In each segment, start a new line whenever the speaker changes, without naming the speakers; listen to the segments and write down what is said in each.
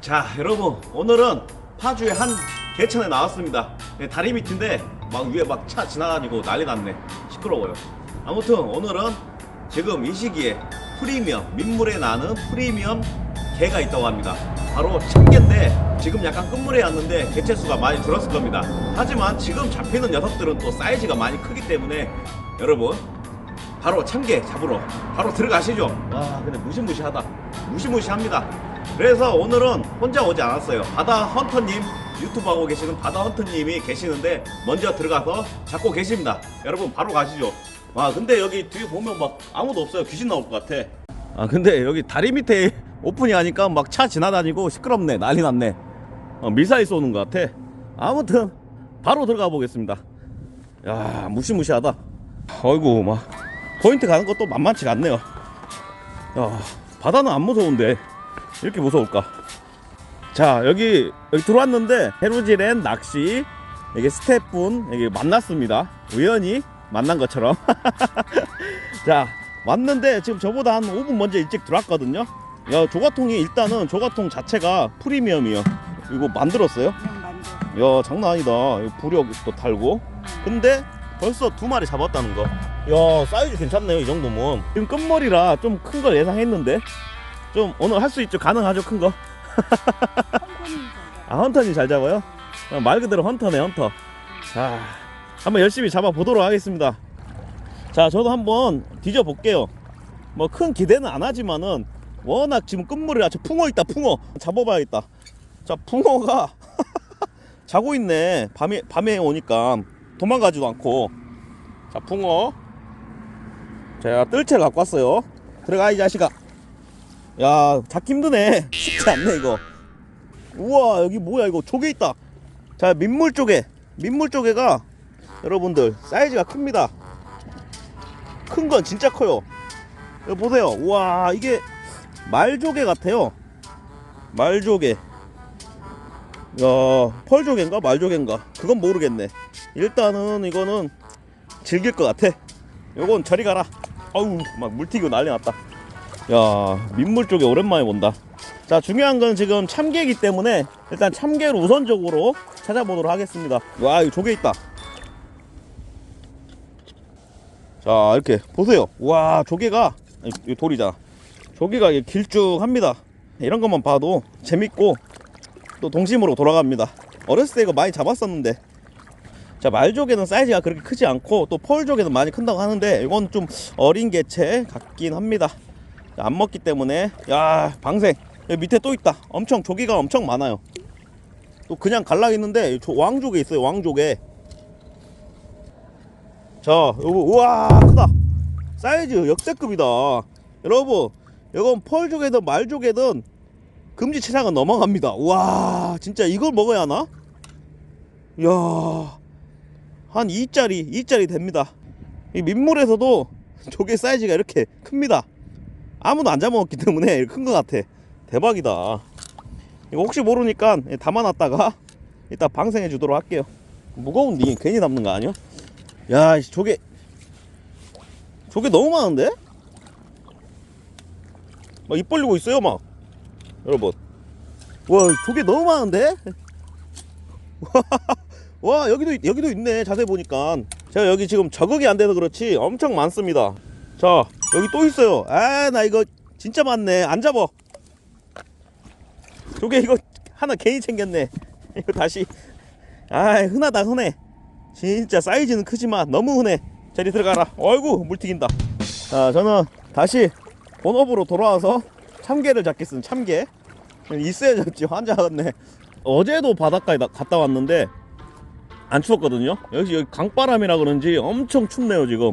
자 여러분 오늘은 파주의 한 개천에 나왔습니다. 네, 다리 밑인데 막 위에 막 차 지나다니고 난리 났네. 시끄러워요. 아무튼 오늘은 지금 이 시기에 프리미엄 민물에 나는 프리미엄 개가 있다고 합니다. 바로 참개인데 지금 약간 끝물에 왔는데 개체수가 많이 줄었을 겁니다. 하지만 지금 잡히는 녀석들은 또 사이즈가 많이 크기 때문에 여러분 바로 참개 잡으러 바로 들어가시죠. 와 근데 무시무시하다. 무시무시합니다 그래서 오늘은 혼자 오지 않았어요. 바다 헌터님 유튜브 하고 계시는 바다 헌터님이 계시는데 먼저 들어가서 잡고 계십니다. 여러분 바로 가시죠. 와 근데 여기 뒤에 보면 막 아무도 없어요. 귀신 나올 것 같아. 아 근데 여기 다리 밑에 오픈이 하니까 막 차 지나다니고 시끄럽네. 난리 났네. 어, 미사일 쏘는 것 같아. 아무튼 바로 들어가 보겠습니다. 야 무시무시하다. 어이구 막 포인트 가는 것도 만만치가 않네요. 야 바다는 안 무서운데 이렇게 무서울까? 자 여기 여기 들어왔는데 헤루지렌 낚시 여기 스태프분 여기 만났습니다. 우연히 만난 것처럼. 자 왔는데 지금 저보다 한 5분 먼저 일찍 들어왔거든요. 야 조가통이 일단은 조가통 자체가 프리미엄이요. 이거 만들었어요?
그냥 만져.
야 장난 아니다. 부력도 달고. 근데 벌써 두 마리 잡았다는 거야 사이즈 괜찮네요 이 정도면. 지금 끝머리라 좀 큰 걸 예상했는데 좀 오늘 할 수 있죠. 가능하죠 큰거.
펑콩이
아 헌터님 잘 잡아요? 어, 말 그대로 헌터네 헌터. 자 한번 열심히 잡아 보도록 하겠습니다. 자 저도 한번 뒤져 볼게요. 뭐 큰 기대는 안 하지만은 워낙 지금 끝물이라 저 풍어 있다 풍어. 잡아봐야겠다. 자 풍어가 자고 있네. 밤에 밤에 오니까 도망가지도 않고. 자 풍어. 제가 뜰채를 갖고 왔어요. 들어가 이 자식아 야 잡기 힘드네. 쉽지 않네 이거. 우와 여기 뭐야 이거? 조개 있다. 자 민물 조개. 민물 조개가 여러분들 사이즈가 큽니다. 큰 건 진짜 커요. 여기 보세요. 우와 이게 말조개 같아요. 말조개. 야 펄조개인가? 말조개인가? 그건 모르겠네. 일단은 이거는 즐길 것 같아. 요건 저리 가라. 아우 막 물튀고 난리 났다 야 민물 쪽에 오랜만에 본다. 자 중요한 건 지금 참개이기 때문에 일단 참개를 우선적으로 찾아보도록 하겠습니다. 와 이거 조개 있다. 자 이렇게 보세요. 와 조개가 이거 돌이잖아. 조개가 길쭉합니다. 이런 것만 봐도 재밌고 또 동심으로 돌아갑니다. 어렸을 때 이거 많이 잡았었는데. 자 말조개는 사이즈가 그렇게 크지 않고 또 펄조개는 많이 큰다고 하는데 이건 좀 어린 개체 같긴 합니다. 자, 안 먹기 때문에. 야 방생. 여기 밑에 또 있다. 엄청 조개가 엄청 많아요. 또 그냥 갈라 있는데 조- 왕조개 있어요 왕조개 자 요거 우와 크다. 사이즈 역대급이다. 여러분 이건 펄조개든 말조개든 금지 체장은 넘어갑니다. 와 진짜 이걸 먹어야 하나? 이야 한 2짜리 2짜리 됩니다. 이 민물에서도 조개 사이즈가 이렇게 큽니다 아무도 안 잡아먹기 때문에 큰 것 같아. 대박이다. 이거 혹시 모르니까 담아놨다가 이따 방생해 주도록 할게요. 무거운데 괜히 담는 거 아니야? 야이 조개. 조개 너무 많은데? 막 입 벌리고 있어요 막. 여러분. 와 조개 너무 많은데? 와 여기도 있- 여기도 있네 자세히 보니까. 제가 여기 지금 적응이 안 돼서 그렇지 엄청 많습니다 자 여기 또 있어요. 아 나 이거 진짜 많네. 안 잡어. 조개 이거 하나 괜히 챙겼네. 이거 다시. 아 흔하다 흔해. 진짜 사이즈는 크지만 너무 흔해. 저리 들어가라. 어이구 물 튀긴다. 자 저는 다시 본업으로 돌아와서 참개를 잡겠습니다. 참개 있어야 잡지. 환장하겠네. 어제도 바닷가에 나- 갔다 왔는데 안 추웠거든요. 역시 여기 강바람이라 그런지 엄청 춥네요 지금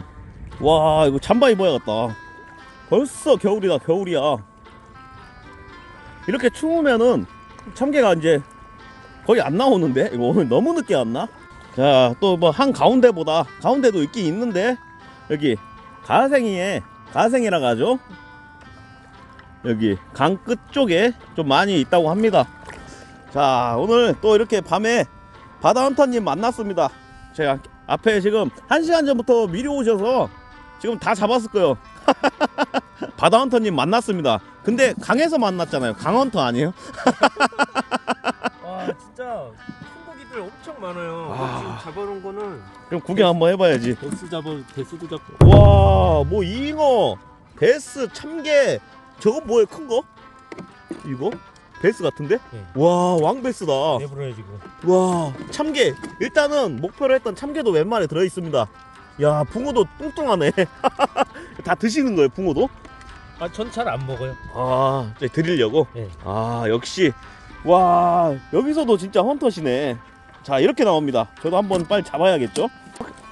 와 이거 잠바 입어야겠다. 벌써 겨울이다 겨울이야. 이렇게 추우면은 참개가 이제 거의 안 나오는데? 이거 오늘 너무 늦게 왔나? 자 또 뭐 한 가운데보다 가운데도 있긴 있는데 여기 가생이에 가생이라 가죠? 여기 강 끝 쪽에 좀 많이 있다고 합니다. 자 오늘 또 이렇게 밤에 바다 헌터님 만났습니다. 제가 앞에 지금 한 시간 전부터 미리 오셔서 지금 다 잡았을 거예요 바다 헌터님 만났습니다. 근데 강에서 만났잖아요. 강헌터 아니에요?
와 진짜 큰 고기들 엄청 많아요.
아.
지금 잡아놓은 거는
그럼 구경 한번 해봐야지.
베스 잡아 베스도 잡고
와, 뭐 잉어, 베스, 참게, 저거 뭐예요? 큰 거? 이거? 베스 같은데?
네.
와, 왕베스다.
내버려요 지금.
와, 참게. 일단은 목표로 했던 참게도 몇 마리 들어 있습니다. 야, 붕어도 뚱뚱하네. 다 드시는 거예요, 붕어도?
아 전 잘 안 먹어요.
아, 이제 드리려고?
네.
아, 역시. 와, 여기서도 진짜 헌터시네. 자, 이렇게 나옵니다. 저도 한번 빨리 잡아야겠죠?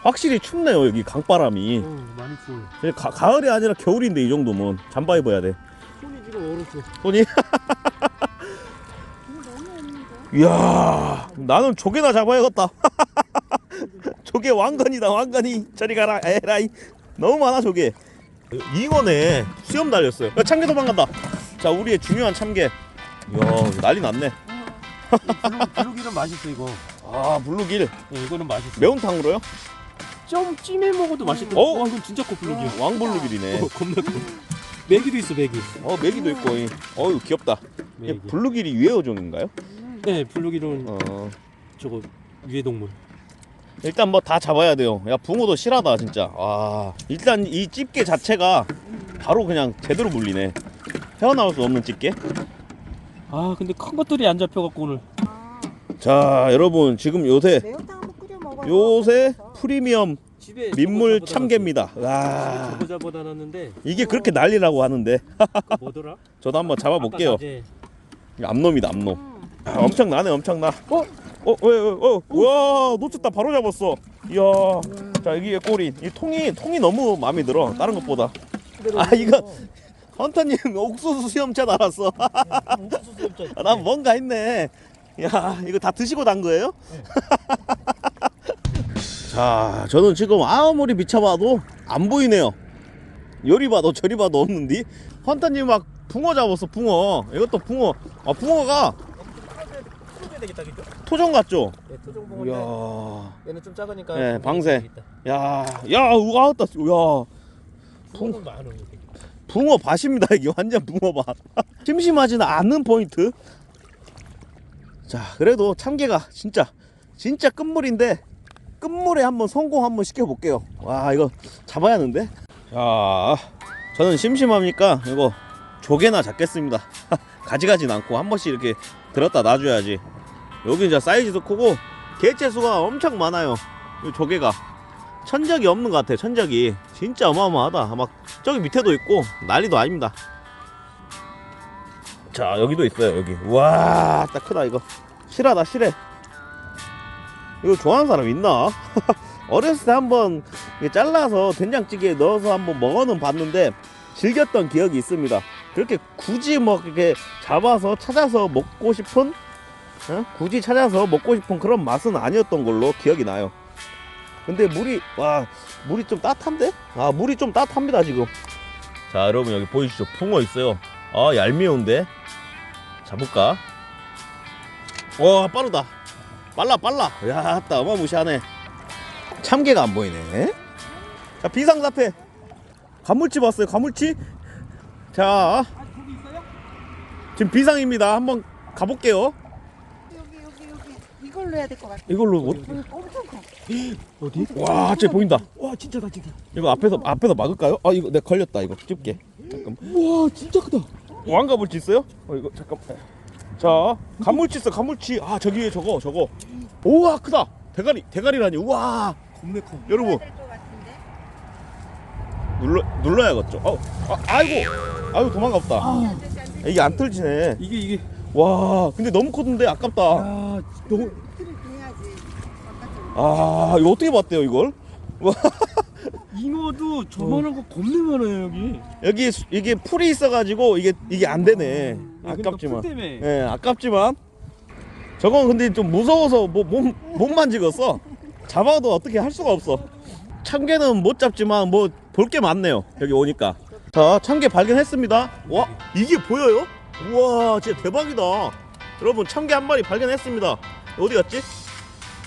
확실히 춥네요, 여기 강바람이.
어, 많이 추워요.
가, 가을이 아니라 겨울인데 이 정도면 잠바 입어야 돼.
손이 지금 얼었어.
손이? 이야 나는 조개나 잡아야겠다. 조개 왕건이다 왕건이 저리 가라 에라이 너무 많아 조개. 잉어네 수염 달렸어요. 야, 참게 도망간다. 자 우리의 중요한 참게. 이야 난리 났네.
블루 블루기는 맛있어 이거.
아 블루길
네, 이거는 맛있어.
매운탕으로요?
좀 찜해 먹어도 맛있다.
어?
와 이건 진짜 커 블루기.
왕블루길이네.
어, 겁나 커. 메기도 있어 메기.
어 메기도 있고. 이. 어유 귀엽다. 블루길이 유해어종인가요?
네 블루기는
어
저거 유해 동물.
일단 뭐 다 잡아야 돼요. 야 붕어도 실하다 진짜. 아 일단 이 집게 자체가 바로 그냥 제대로 물리네. 헤어나올 수 없는 집게.
아 근데 큰 것들이 안 잡혀갖고 오늘.
아,
자 여러분 지금 요새
매운탕 한번 끓여 먹어.
요새 프리미엄
집에
민물
저거. 집에
와
저거 놨는데
이게 그렇게 난리라고 하는데
그거 뭐더라?
저도 한번 잡아볼게요.
아까 낮에
암놈이다 암놈.
음.
아, 엄청 나네 엄청 나. 어? 어? 왜? 왜? 어? 와 놓쳤다 바로 잡았어. 이야. 자 여기에 꼬리. 이 통이 통이 너무 마음에 들어. 다른 것보다. 아 이거 헌터님 옥수수 수염차 나왔어.
옥수수 수염차.
아, 난 뭔가 했네. 야, 이거 다 드시고 난 거예요? 자, 저는 지금 아무리 비춰봐도 안 보이네요. 요리 봐도 저리 봐도 없는데. 헌터님 막 붕어 잡았어, 붕어. 이것도 붕어. 아, 붕어가
되겠다 그죠?
토종 같죠?
네, 토종봉인데
이야,
얘는 좀 작으니까
네.
되겠다.
야, 야, 우와, 왔다. 야,
붕어는 많아.
붕어 밭입니다. 이게 완전 붕어 밭. 심심하지는 않는 포인트. 자, 그래도 참개가 진짜 진짜 끝물인데 끝물에 한번 성공 한번 시켜볼게요. 와, 이거 잡아야 하는데. 자, 저는 심심하니까 이거 조개나 잡겠습니다. 가지가진 않고 한 번씩 이렇게 들었다 놔줘야지. 여기 이제 사이즈도 크고 개체 수가 엄청 많아요. 이 조개가 천적이 없는 것 같아요. 천적이 진짜 어마어마하다. 막 저기 밑에도 있고 난리도 아닙니다. 자 여기도 있어요 여기. 와, 딱 크다 이거. 실하다 실해. 이거 좋아하는 사람 있나? 어렸을 때 한번 잘라서 된장찌개에 넣어서 한번 먹어는 봤는데 즐겼던 기억이 있습니다. 그렇게 굳이 뭐 이렇게 잡아서 찾아서 먹고 싶은 어? 굳이 찾아서 먹고 싶은 그런 맛은 아니었던 걸로 기억이 나요. 근데 물이 와 물이 좀 따뜻한데? 아 물이 좀 따뜻합니다 지금. 자 여러분 여기 보이시죠? 붕어 있어요. 아 얄미운데. 잡을까? 와 빠르다. 빨라 빨라. 야, 따 어마무시하네. 참개가 안 보이네. 자 비상사태. 가물치 봤어요? 가물치? 자 지금 비상입니다. 한번 가볼게요.
이걸로 해야 될 것 같아.
이걸로 어-
여기 엄청 커.
어디?
와, 쟤 보인다.
와 진짜 다 진짜.
이거 앞에서 앞에서 막을까요? 아 이거 내 걸렸다 이거 집게. 잠깐.
와 진짜 크다.
왕가물치 있어요? 어 이거 잠깐. 자 가물치 있어 가물치. 아 저기 위에 저거 저거. 우와 크다. 대가리 대가리라니. 우와
겁내 커.
여러분. 눌러 눌러야겠죠. 어, 아, 아이고 아이고 도망갔다.
아
이게 안 털지네.
이게 이게.
와 근데 너무 컸는데 아깝다.
아 너무
틀을 해야지. 바깥으로.
아 이거 어떻게 봤대요 이걸?
잉어도 저만한 거 겁내 많아요 여기.
여기 수- 이게 풀이 있어가지고 이게 이게 안 되네.
야, 그러니까
아깝지만.
풀 때문에.
예, 아깝지만 저건 근데 좀 무서워서 뭐 몸, 몸만 찍었어. 잡아도 어떻게 할 수가 없어. 참개는 못 잡지만 뭐 볼 게 많네요. 여기 오니까. 자, 참개 발견했습니다. 와, 이게 보여요? 우와, 진짜 대박이다. 여러분, 참개 한 마리 발견했습니다. 어디 갔지?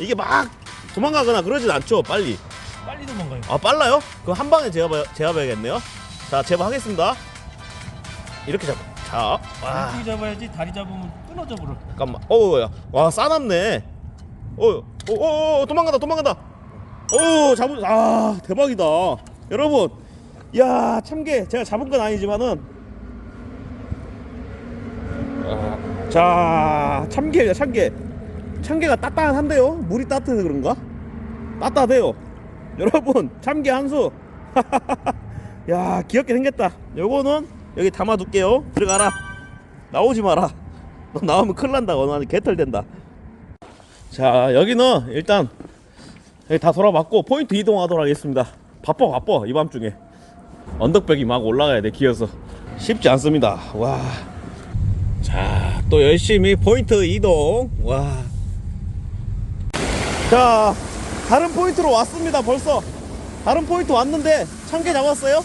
이게 막 도망가거나 그러진 않죠, 빨리.
빨리 도망가요.
아, 빨라요? 그럼 한 방에 제압, 제압해야겠네요. 자, 제압하겠습니다. 이렇게 잡아. 자, 와.
이렇게 잡아야지 다리 잡으면 끊어져 버려.
잠깐만. 어우야. 와, 싸납네. 어, 어, 어, 어, 도망간다, 도망간다. 어, 잡은, 아, 대박이다. 여러분, 야, 참게 제가 잡은 건 아니지만은, 아, 자, 참게입니다, 참게. 참게가 따뜻한데요? 물이 따뜻해서 그런가? 따뜻해요. 여러분, 참게 한 수. 야, 귀엽게 생겼다. 요거는 여기 담아둘게요. 들어가라. 나오지 마라. 너 나오면 큰일 난다. 너는 개털된다. 자, 여기는 일단 여기 다 돌아봤고 포인트 이동하도록 하겠습니다. 바빠 바빠 이 밤중에 언덕벽이 막 올라가야 돼 기어서 쉽지 않습니다. 와. 자, 또 열심히 포인트 이동. 와. 자, 다른 포인트로 왔습니다. 벌써 다른 포인트 왔는데 참게 잡았어요?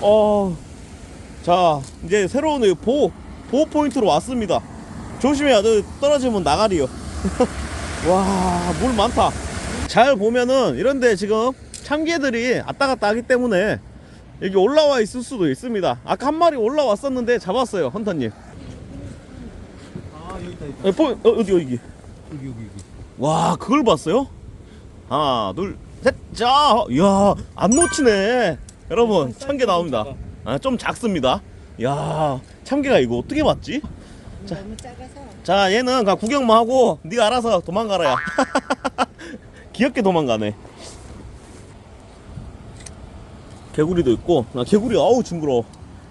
어. 자, 이제 새로운 이 보호 보호 포인트로 왔습니다. 조심해야 돼. 떨어지면 나가리요. 와, 물 많다. 잘 보면은 이런데 지금 참개들이 왔다 갔다 하기 때문에 여기 올라와 있을 수도 있습니다. 아까 한 마리 올라왔었는데 잡았어요, 헌터님.
아 여기 있다 있다.
어, 포, 어, 어디 여기?
여기 여기 여기.
와, 그걸 봤어요? 하나, 둘, 셋, 자, 이야, 안 놓치네. 여러분, 참개 나옵니다. 아, 좀 작습니다. 야, 참개가 이거 어떻게 봤지?
작아서
자, 얘는 그냥 구경만 하고 네가 알아서 도망가라 야. 귀엽게 도망가네. 개구리도 있고, 나 개구리 아우 징그러워.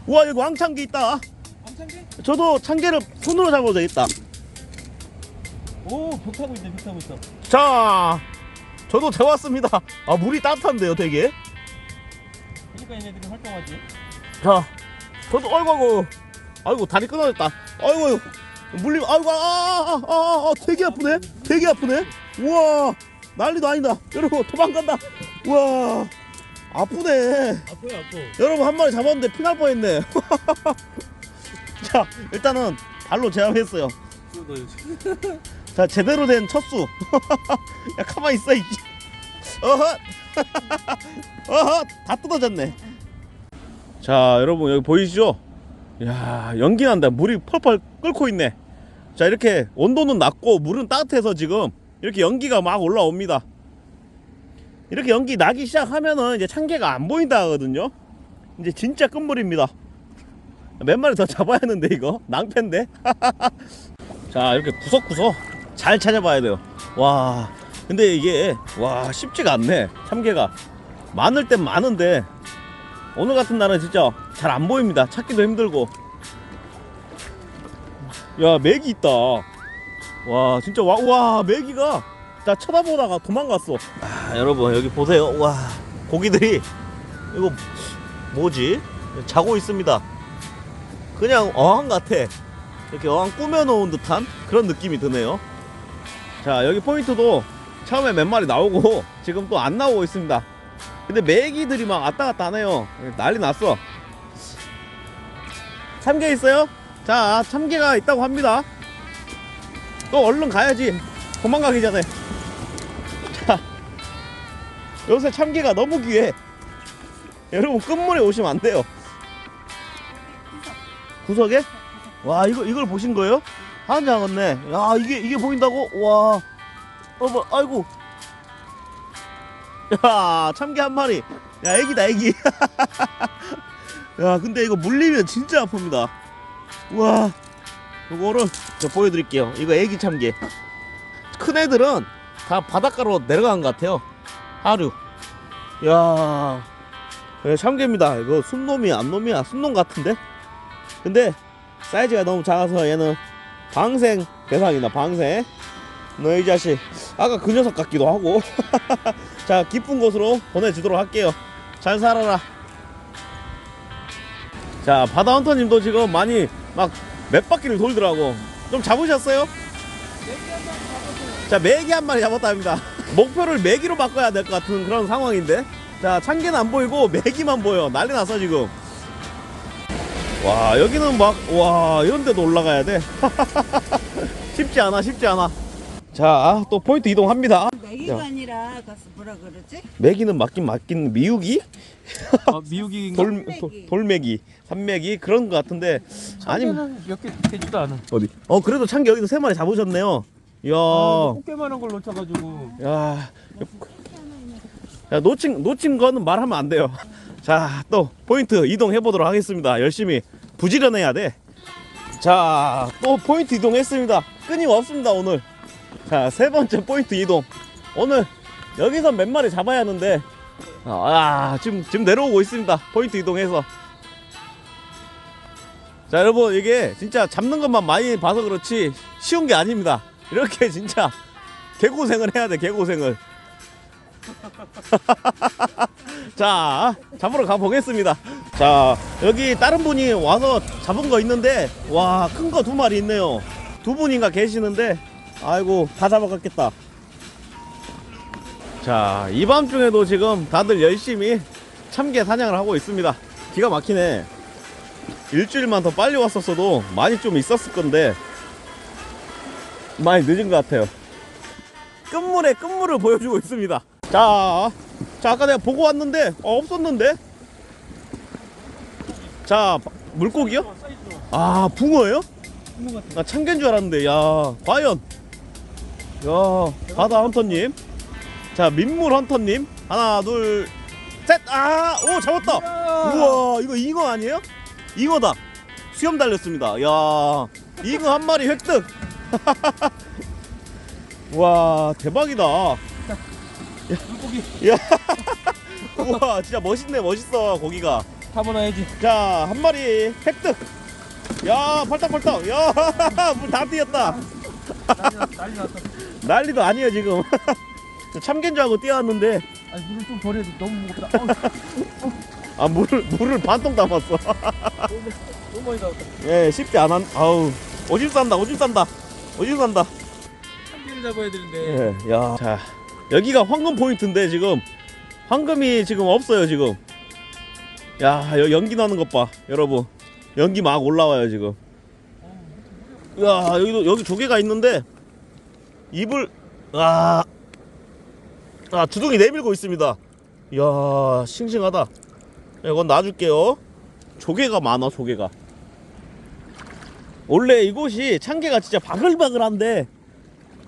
우와, 여기 왕참개 있다.
암참개?
저도 참개를 손으로 잡아도 되겠다.
오 벽 타고 있네 벽 타고 있어.
자, 저도 재왔습니다. 아, 물이 따뜻한데요, 되게.
그러니까 얘네들이 활동하지.
자, 저도 아이고 아이고 아이고 다리 끊어졌다. 아이고 아이고 물림 아이고 아 아 아 아, 아, 아, 되게 아프네. 되게 아프네. 우와 난리도 아니다. 여러분 도망간다. 우와 아프네.
아파요 아파.
여러분 한 마리 잡았는데 피날 뻔했네. 자 일단은 발로 제압했어요. 자 제대로 된 첫수. 야 가만 있어 이. 어헛. 어헛 다 뜯어졌네. 자 여러분 여기 보이시죠? 야 연기 난다. 물이 펄펄 끓고 있네. 자 이렇게 온도는 낮고 물은 따뜻해서 지금 이렇게 연기가 막 올라옵니다. 이렇게 연기 나기 시작하면은 이제 참개가 안 보인다 하거든요. 이제 진짜 끝물입니다. 몇 마리 더 잡아야 하는데 이거 낭패인데. 자 이렇게 구석구석 잘 찾아봐야 돼요. 와 근데 이게 와 쉽지가 않네 참개가. 많을 땐 많은데 오늘 같은 날은 진짜 잘 안 보입니다. 찾기도 힘들고. 야 메기 있다. 와 진짜 와, 와 메기가 나 쳐다보다가 도망갔어. 아 여러분 여기 보세요. 와 고기들이 이거 뭐지? 자고 있습니다. 그냥 어항 같아. 이렇게 어항 꾸며 놓은 듯한 그런 느낌이 드네요. 자 여기 포인트도 처음에 몇 마리 나오고 지금 또 안 나오고 있습니다. 근데 메기들이 막 왔다 갔다 하네요. 난리 났어. 참개 있어요? 자 참개가 있다고 합니다. 또 얼른 가야지. 도망가기 전에. 자 요새 참개가 너무 귀해. 여러분 끝물에 오시면 안 돼요. 구석에? 와 이거 이걸 보신 거예요? 한 장었네. 야 이게 이게 보인다고? 와. 어머 아이고. 야 참개 한 마리. 야 애기다 애기. 야 근데 이거 물리면 진짜 아픕니다. 와. 이거를 제가 보여드릴게요. 이거 애기 참개. 큰 애들은 다 바닷가로 내려간 것 같아요. 하루. 야. 예, 참개입니다. 이거 순놈이 안놈이야. 순놈 같은데? 근데 사이즈가 너무 작아서 얘는 방생 대상이다 방생. 너이 자식. 아까 그 녀석 같기도 하고. 자 기쁜 곳으로 보내주도록 할게요. 잘 살아라. 자 바다 헌터님도 지금 많이 막 몇 바퀴를 돌더라고. 좀 잡으셨어요? 자 메기 한 마리 잡았답니다. 목표를 메기로 바꿔야 될 것 같은 그런 상황인데. 자 참개는 안 보이고 메기만 보여. 난리 났어 지금 와 여기는 막 와 이런 데도 올라가야 돼 쉽지 않아 쉽지 않아 자, 또 포인트 이동합니다.
메기가
야.
아니라 그 뭐라 그러지?
메기는 맞긴 맞긴 미육이?
아, 미육이인가?
돌. 돌, 돌메기, 산메기 그런 것 같은데 아니면
몇개 되지도 않아.
어디? 어 그래도 참기 여기서 세 마리 잡으셨네요. 이야,
아, 꽃게만한 걸 놓쳐가지고.
야, 야 놓친 놓친 거는 말하면 안 돼요. 자, 또 포인트 이동해 보도록 하겠습니다. 열심히 부지런해야 돼. 자, 또 포인트 이동했습니다. 끊임없습니다 오늘. 자, 세 번째 포인트 이동. 오늘 여기서 몇 마리 잡아야 하는데, 아, 지금 지금 내려오고 있습니다. 포인트 이동해서. 자, 여러분 이게 진짜 잡는 것만 많이 봐서 그렇지 쉬운 게 아닙니다. 이렇게 진짜 개고생을 해야 돼, 개고생을. 자, 잡으러 가보겠습니다. 자, 여기 다른 분이 와서 잡은 거 있는데, 와, 큰 거 두 마리 있네요. 두 분인가 계시는데, 아이고, 다 잡아갔겠다. 자, 이 밤중에도 지금 다들 열심히 참개 사냥을 하고 있습니다. 기가 막히네. 일주일만 더 빨리 왔었어도 많이 좀 있었을 건데, 많이 늦은 것 같아요. 끝물에 끝물을 보여주고 있습니다. 자, 자 아까 내가 보고 왔는데 어, 없었는데. 자 물고기요? 아 붕어예요? 나 참개인 줄 알았는데 야 과연? 야 바다 헌터님. 자 민물 헌터님. 하나 둘 셋 아 오 잡았다. 우와 이거 잉어 아니에요? 잉어다. 수염 달렸습니다. 야 잉어 한 마리 획득. 와 대박이다
물고기.
야. 우와 진짜 멋있네 멋있어 고기가.
타버려야지.
자 한 마리. 획득 야 팔딱팔딱. 야 물 다 뛰었다.
난리 났- 난리 났어.
난리도 아니에요 지금. 참견 줄 알고 뛰어왔는데.
아니 물을 좀 덜해도 너무 무겁다.
아 물을 물을 반통 담았어.
너무, 너무 많이 나왔다.
예 쉽게 안 한 아우. 오줌 싼다 오줌 싼다. 오줌 싼다.
참기를 잡아야 되는데.
예, 야 자 여기가 황금 포인트인데 지금 황금이 지금 없어요 지금. 야 연기 나는 것 봐 여러분. 연기 막 올라와요 지금. 야 여기도 여기 조개가 있는데 입을 아, 아 주둥이 내밀고 있습니다. 이야 싱싱하다. 이건 놔줄게요. 조개가 많아 조개가. 원래 이곳이 참개가 진짜 바글바글한데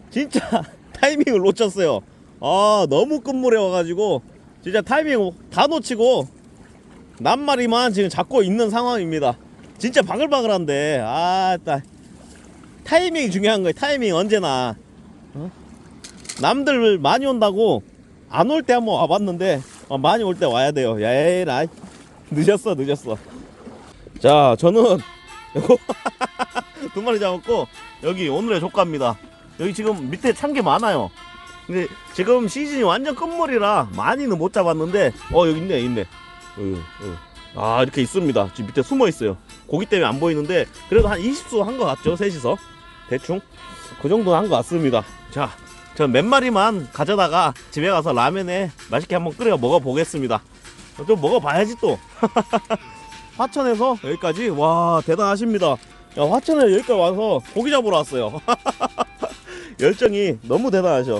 진짜 타이밍을 놓쳤어요 아 너무 끝물에 와가지고 진짜 타이밍 다 놓치고 낱마리만 지금 잡고 있는 상황입니다. 진짜 바글바글한데. 아 따. 타이밍이 중요한 거예요. 타이밍 언제나. 어? 남들 많이 온다고 안 올 때 한번 와봤는데 어, 많이 올 때 와야 돼요. 야에라 늦었어 늦었어. 자 저는 두 마리 잡았고 여기 오늘의 조과입니다. 여기 지금 밑에 참게 많아요 근데 지금 시즌이 완전 끝물이라 많이는 못 잡았는데 어 여기 있네 있네. 여기, 여기. 아 이렇게 있습니다. 지금 밑에 숨어 있어요. 고기 때문에 안 보이는데 그래도 한 20수 한 것 같죠 셋이서? 대충? 그 정도 한 것 같습니다. 자저몇 마리만 가져다가 집에 가서 라면에 맛있게 한번 끓여 먹어 보겠습니다. 좀 먹어봐야지 또. 화천에서 여기까지? 와 대단하십니다. 야 화천에 여기까지 와서 고기 잡으러 왔어요. 열정이 너무 대단하셔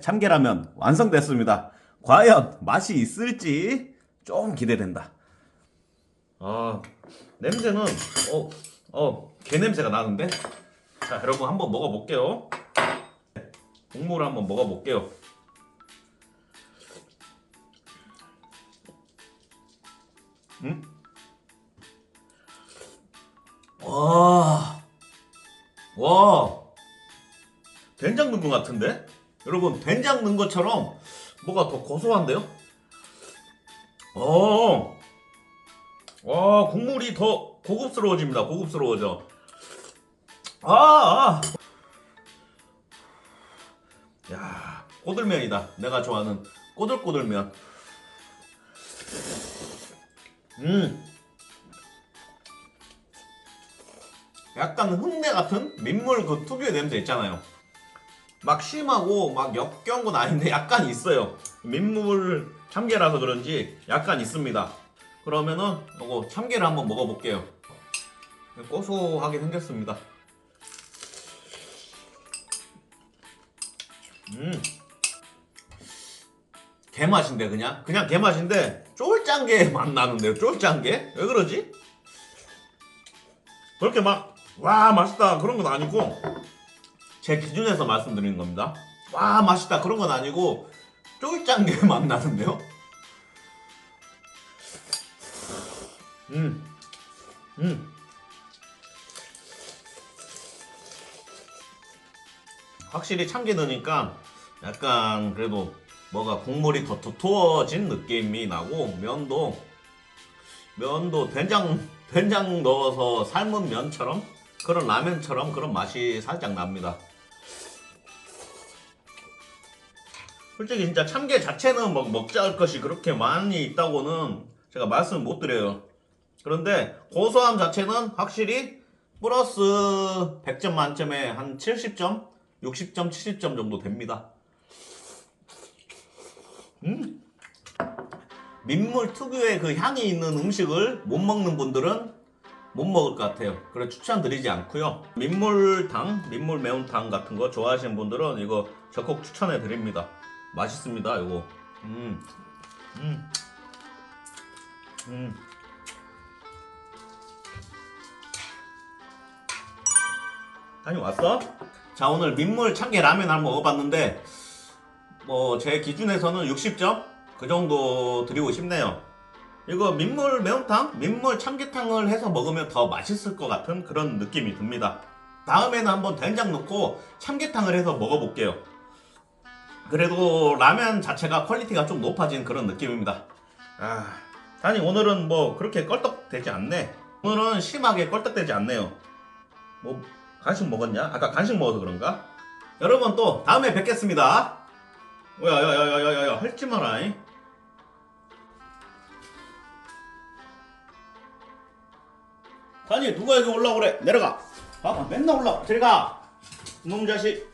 참깨라면 완성됐습니다. 과연 맛이 있을지 좀 기대된다. 아 냄새는 어, 어어개 냄새가 나는데. 자 여러분 한번 먹어볼게요. 국물을 한번 먹어볼게요. 음? 와, 와, 된장 넣은 것 같은데? 여러분 된장 넣은 것처럼 뭐가 더 고소한데요? 어, 와 국물이 더 고급스러워집니다. 고급스러워져. 아, 아. 야 꼬들면이다. 내가 좋아하는 꼬들꼬들면. 음. 약간 흙내 같은 민물 그 특유의 냄새 있잖아요. 막 심하고 막 역겨운 건 아닌데 약간 있어요. 민물 참깨라서 그런지 약간 있습니다. 그러면은 이거 참깨를 한번 먹어볼게요. 고소하게 생겼습니다. 음. 개맛인데 그냥 그냥 개맛인데 쫄짠 게 맛 나는데요 쫄짠 게 왜 그러지? 그렇게 막 와 맛있다 그런 건 아니고 제 기준에서 말씀드리는 겁니다. 와 맛있다. 그런 건 아니고 쫄짠 게 맛 나는데요? 음. 음. 확실히 참깨 넣으니까 약간 그래도 뭐가 국물이 더 두터워진 느낌이 나고 면도 면도 된장 된장 넣어서 삶은 면처럼? 그런 라면처럼 그런 맛이 살짝 납니다. 솔직히 진짜 참깨 자체는 뭐 먹자 할 것이 그렇게 많이 있다고는 제가 말씀 못 드려요. 그런데 고소함 자체는 확실히 플러스 100점 만점에 한 70점, 60점, 70점 정도 됩니다. 음. 민물 특유의 그 향이 있는 음식을 못 먹는 분들은 못 먹을 것 같아요. 그래 추천드리지 않고요. 민물탕, 민물 매운탕 같은 거 좋아하시는 분들은 이거 적극 추천해 드립니다. 맛있습니다, 이거. 음, 음, 음. 다녀왔어? 자 오늘 민물 참깨 라면 한번 먹어봤는데 뭐 제 기준에서는 60점 그 정도 드리고 싶네요. 이거 민물 매운탕, 민물 참깨탕을 해서 먹으면 더 맛있을 것 같은 그런 느낌이 듭니다. 다음에는 한번 된장 넣고 참깨탕을 해서 먹어볼게요. 그래도 라면 자체가 퀄리티가 좀 높아진 그런 느낌입니다. 아, 아니 오늘은 뭐 그렇게 껄떡되지 않네. 오늘은 심하게 껄떡되지 않네요. 뭐 간식 먹었냐? 아까 간식 먹어서 그런가? 여러분 또 다음에 뵙겠습니다. 야야야야야야 할지 마라. 잉? 아니 누가 여기 올라오래? 내려가. 봐봐 맨날 올라. 들어가. 놈 자식.